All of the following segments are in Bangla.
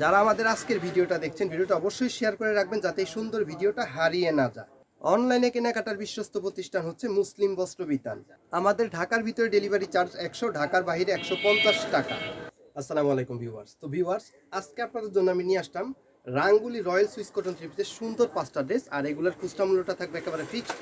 যারা আমাদের আজকের ভিডিওটা দেখছেন, ভিডিওটা অবশ্যই শেয়ার করে রাখবেন যাতে এই সুন্দর ভিডিওটা হারিয়ে না যায়। অনলাইনে কেনাকাটার বিশ্বস্ত প্রতিষ্ঠান হচ্ছে মুসলিম বস্ত্র বিতান। আমাদের ঢাকার ভিতরে ডেলিভারি চার্জ একশো, ঢাকার বাহিরে একশো পঞ্চাশ টাকা। আসসালামু আলাইকুম ভিউয়ার্স তো ভিউয়ার্স আজকে আপনাদের জন্য আমি নিয়ে আসলাম রাঙ্গুলি রয়্যাল সুইস কটন থ্রিপিসের সুন্দর পাঁচটা ড্রেস আর এগুলোর খুচরা মূল্যটা থাকবে একেবারে ফিক্সড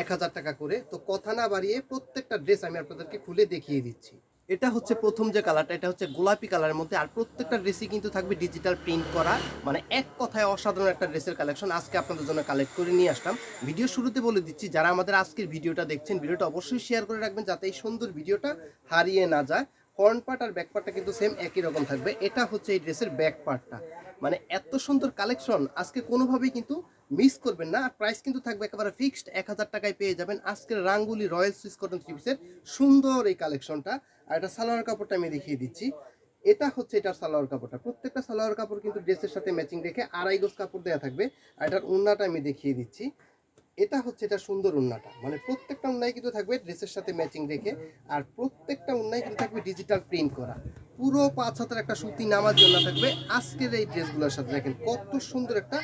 এক হাজার টাকা করে। তো কথা না বাড়িয়ে প্রত্যেকটা ড্রেস আমি আপনাদেরকে খুলে দেখিয়ে দিচ্ছি। এটা হচ্ছে প্রথম যে কালারটা, এটা হচ্ছে গোলাপি কালারের মধ্যে, আর প্রত্যেকটা ড্রেসই কিন্তু থাকবে ডিজিটাল প্রিন্ট করা। মানে এক কথায় অসাধারণ একটা ড্রেসের কালেকশন আজকে আপনাদের জন্য কালেক্ট করে নিয়ে আসলাম। ভিডিও শুরুতে বলে দিচ্ছি, যারা আমাদের আজকের ভিডিওটা দেখছেন, ভিডিওটা অবশ্যই শেয়ার করে রাখবেন যাতে এই সুন্দর ভিডিওটা হারিয়ে না যায়। ফ্রন্ট পার্ট আর ব্যাক পার্টটা কিন্তু সেম একই রকম থাকবে। এটা হচ্ছে এই ড্রেসের ব্যাক পার্টটা মানে এত সুন্দর কালেকশন আজকে কোনোভাবেই কিন্তু মিস করবেন না। আর প্রাইস কিন্তু থাকবে একেবারে ফিক্সড এক হাজার টাকায় পেয়ে যাবেন আজকের রাঙ্গুলি রয়্যাল সুইস কটন থ্রি পিসের সুন্দর এই কালেকশনটা আর এটা সালোয়ার কাপড়টা আমি দেখিয়ে দিচ্ছি। এটা হচ্ছে এটার সালোয়ার কাপড়টা। প্রত্যেকটা সালোয়ার কাপড় কিন্তু ড্রেসের সাথে ম্যাচিং রেখে আড়াই গোজ কাপড় দেওয়া থাকবে। আর এটার উন্নাটা আমি দেখিয়ে দিচ্ছি। এটা হচ্ছে এটা সুন্দর উন্নাটা। মানে প্রত্যেকটা উন্নায় কিন্তু থাকবে ড্রেসের সাথে ম্যাচিং রেখে, আর প্রত্যেকটা উন্নায় কিন্তু থাকবে ডিজিটাল প্রিন্ট করা। পুরো পাঁচ হাতের একটা সুতি নামার জন্য থাকবে। আজকের এই ড্রেসগুলোর সাথে দেখেন কত সুন্দর একটা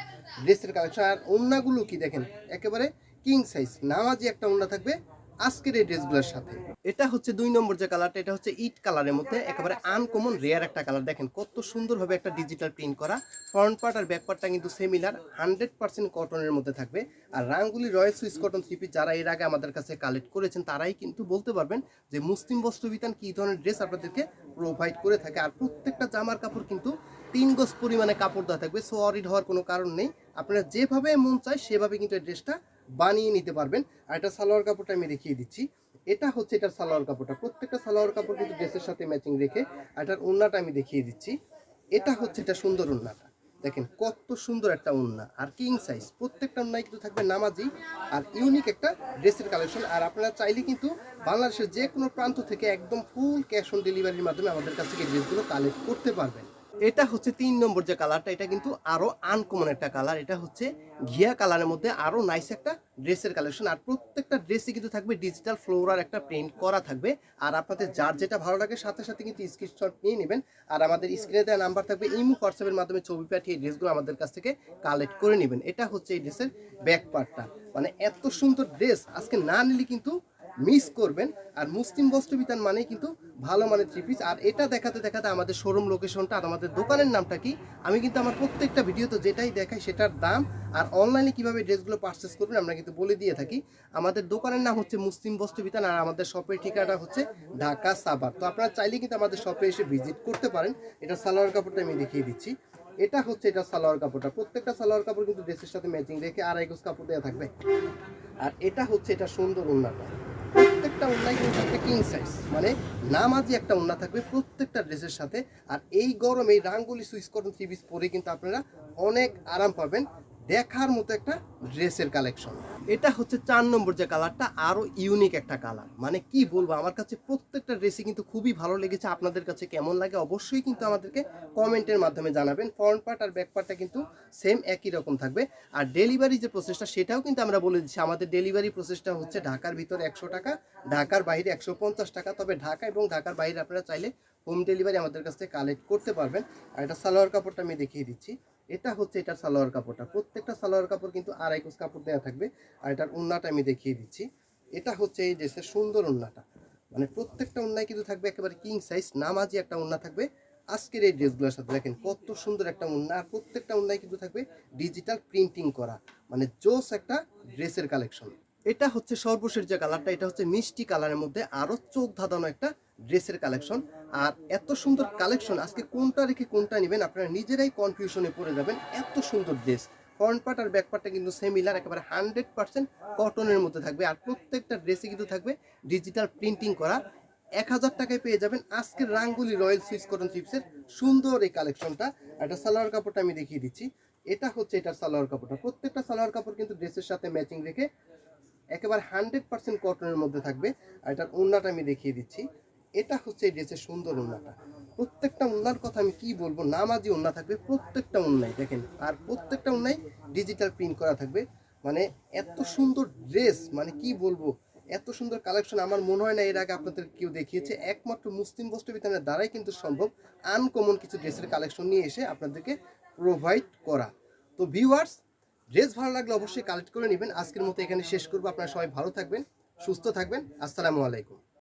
ড্রেসের কালেকশন। আর উন্নাগুলো কি দেখেন? একেবারে কিং সাইজ নামাজি একটা উন্না থাকবে। আজকের এই ড্রেসগুলোর সাথে। এটা হচ্ছে দুই নম্বর যে কালারটা, এটা হচ্ছে ইট কালারের মধ্যে একেবারে আনকমন রেয়ার একটা কালার। দেখেন কত সুন্দরভাবে একটা ডিজিটাল প্রিন্ট করা। ফ্রন্ট পার্ট আর ব্যাক পার্টটা কিন্তু সেমিলার হান্ড্রেড পার্সেন্ট কটনের মধ্যে থাকবে। আর রাঙ্গুলি রয়্যাল সুইস কটন থ্রিপি যারা এর আগে আমাদের কাছে কালেক্ট করেছেন, তারাই কিন্তু বলতে পারবেন যে মুসলিম বস্ত্র বিতান কী ধরনের ড্রেস আপনাদেরকে প্রোভাইড করে থাকে। আর প্রত্যেকটা জামার কাপড় কিন্তু তিন গজ পরিমাণে কাপড় দেওয়া থাকবে সো অরিড হওয়ার কোনো কারণ নেই। আপনারা যেভাবে মন চায় সেভাবে কিন্তু এই ড্রেসটা বানিয়ে নিতে পারবেন। আর এটা সালোয়ার কাপড়টা আমি দেখিয়ে দিচ্ছি। এটা হচ্ছে এটার সালোয়ার কাপড়টা। প্রত্যেকটা সালোয়ার কাপড় কিন্তু ড্রেসের সাথে ম্যাচিং রেখে এটার উন্নাটা আমি দেখিয়ে দিচ্ছি। এটা হচ্ছে এটা সুন্দর উন্নাটা। দেখেন কত সুন্দর একটা উন্না। আর কিং সাইজ প্রত্যেকটা উন্নায় কিন্তু থাকবে নামাজি আর ইউনিক একটা ড্রেসের কালেকশন আর আপনারা চাইলে কিন্তু বাংলাদেশের যে কোনো প্রান্ত থেকে একদম ফুল ক্যাশ অন ডেলিভারির মাধ্যমে আমাদের কাছ থেকে ড্রেসগুলো কালেক্ট করতে পারবেন। এটা হচ্ছে তিন নম্বর যে কালারটা, এটা কিন্তু আরও আনকমন একটা কালার। এটা হচ্ছে ঘিয়া কালারের মধ্যে আরও নাইস একটা ড্রেসের কালেকশন আর প্রত্যেকটা ড্রেসে কিন্তু থাকবে ডিজিটাল ফ্লোরার একটা প্রিন্ট করা থাকবে। আর আপনাদের যার যেটা ভালো লাগে, সাথে সাথে কিন্তু স্ক্রিনশট নিয়ে নেবেন। আর আমাদের স্ক্রিনে দেওয়া নাম্বার থাকবে ইমো হোয়াটসঅ্যাপের মাধ্যমে ছবি পাঠিয়ে ড্রেসগুলো আমাদের কাছ থেকে কালেক্ট করে নেবেন। এটা হচ্ছে এই ড্রেসের ব্যাক পার্টটা মানে এত সুন্দর ড্রেস, আজকে না নিলে কিন্তু মিস করবেন। আর মুসলিম বস্ত্র বিতান মানে কিন্তু ভালো মানের থ্রি পিস আর এটা দেখাতে দেখাতে আমাদের শোরুম লোকেশনটা আর আমাদের দোকানের নামটা কি, আমি কিন্তু আমার প্রত্যেকটা ভিডিওতে যেটাই দেখাই সেটার দাম আর অনলাইনে কীভাবে ড্রেসগুলো পারচেস করবেন আমরা কিন্তু বলে দিয়ে থাকি। আমাদের দোকানের নাম হচ্ছে মুসলিম বস্ত্র বিতান আর আমাদের শপের ঠিকানা হচ্ছে ঢাকা সাবার তো আপনারা চাইলে কিন্তু আমাদের শপে এসে ভিজিট করতে পারেন। এটা সালোয়ার কাপড়টা আমি দেখিয়ে দিচ্ছি। এটা হচ্ছে এটা সালোয়ার কাপড়টা। প্রত্যেকটা সালোয়ার কাপড় কিন্তু ড্রেসের সাথে ম্যাচিং রেখে আড়াই গোজ কাপড় দেওয়া থাকবে। আর এটা হচ্ছে এটা সুন্দর উন্নাটা প্রত্যেকটা উন্নায় কিন্তু থাকবে কিং সাইজ মানে নামাজি একটা উন্না থাকবে প্রত্যেকটা ড্রেসের সাথে। আর এই গরমে রাঙ্গুলি সুইচ কটন থ্রি পিস পরে কিন্তু আপনারা অনেক আরাম পাবেন। দেখার মতো একটা ড্রেসের কালেকশন। এটা হচ্ছে চার নম্বর যে কালারটা, আরও ইউনিক একটা কালার। মানে কি বলব, আমার কাছে প্রত্যেকটা ড্রেসই কিন্তু খুবই ভালো লেগেছে। আপনাদের কাছে কেমন লাগে অবশ্যই কিন্তু আমাদেরকে কমেন্টের মাধ্যমে জানাবেন। ফ্রন্ট পার্ট আর ব্যাক পার্টটা কিন্তু সেম একই রকম থাকবে। আর ডেলিভারি যে প্রসেসটা সেটাও কিন্তু আমরা বলে দিচ্ছি। আমাদের ডেলিভারি প্রসেসটা হচ্ছে ঢাকার ভিতরে একশো টাকা, ঢাকার বাইরে একশো পঞ্চাশ টাকা। তবে ঢাকা এবং ঢাকার বাইরে আপনারা চাইলে হোম ডেলিভারি আমাদের কাছ থেকে কালেক্ট করতে পারবেন। আর এটা সালোয়ার কাপড়টা আমি দেখিয়ে দিচ্ছি। এটা হচ্ছে এটার সালোয়ার কাপড়টা। প্রত্যেকটা সালোয়ার কাপড় কিন্তু আড়াই কোচ কাপড় দেওয়া থাকবে আর এটার উন্নাটা আমি দেখিয়ে দিচ্ছি। এটা হচ্ছে এই ড্রেসের সুন্দর উন্নাটা মানে প্রত্যেকটা উন্নায় কিন্তু থাকবে একেবারে কিং সাইজ নামাজি একটা উন্না থাকবে। আজকের এই ড্রেসগুলোর সাথে দেখেন কত সুন্দর একটা উন্না আর প্রত্যেকটা উন্নায় কিন্তু থাকবে ডিজিটাল প্রিন্টিং করা। মানে জোস একটা ড্রেসের কালেকশন এটা হচ্ছে সর্বশেষ যে কালারটা এটা হচ্ছে মিষ্টি কালারের মধ্যে আরও চোখ ধাঁধানো একটা ড্রেসের কালেকশন আর এত সুন্দর কালেকশন আজকে কোনটা রেখে কোনটা নেবেন, আপনারা নিজেরাই কনফিউশনে পড়ে যাবেন, এত সুন্দর ড্রেস ফ্রন্ট পার্ট আর ব্যাক পার্টটা কিন্তু সেমিলার একেবারে হান্ড্রেড পার্সেন্ট কটনের মধ্যে থাকবে। আর প্রত্যেকটা ড্রেসে কিন্তু থাকবে ডিজিটাল প্রিন্টিং করা। এক হাজার টাকায় পেয়ে যাবেন আজকের রাঙ্গুলি রয়্যাল সুইচ কটন চিপসের সুন্দর এই কালেকশনটা একটা সালোয়ার কাপড়টা আমি দেখিয়ে দিচ্ছি। এটা হচ্ছে এটার সালোয়ার কাপড়টা। প্রত্যেকটা সালোয়ার কাপড় কিন্তু ড্রেসের সাথে ম্যাচিং রেখে একেবারে হান্ড্রেড পার্সেন্ট কটনের মধ্যে থাকবে। আর এটার উন্নাটা আমি দেখিয়ে দিচ্ছি। এটা হচ্ছে এই ড্রেসের সুন্দর উন্নাটা প্রত্যেকটা উন্নার কথা আমি কি বলব? নামাজি উন্না থাকবে প্রত্যেকটা উন্নায় দেখেন। আর প্রত্যেকটা উন্নায় ডিজিটাল প্রিন্ট করা থাকবে। মানে এত সুন্দর ড্রেস মানে কি বলব? এত সুন্দর কালেকশন আমার মনে হয় না এর আগে আপনাদের কেউ দেখিয়েছে। একমাত্র মুসলিম বস্ত্র বিতানের দ্বারাই কিন্তু সম্ভব আনকমন কিছু ড্রেসের কালেকশন নিয়ে এসে আপনাদেরকে প্রোভাইড করা। তো ভিউয়ার্স ড্রেস ভালো লাগলে অবশ্যই কালেক্ট করে নেবেন। আজকের মতো এখানে শেষ করব। আপনারা সবাই ভালো থাকবেন, সুস্থ থাকবেন। আসসালামু আলাইকুম।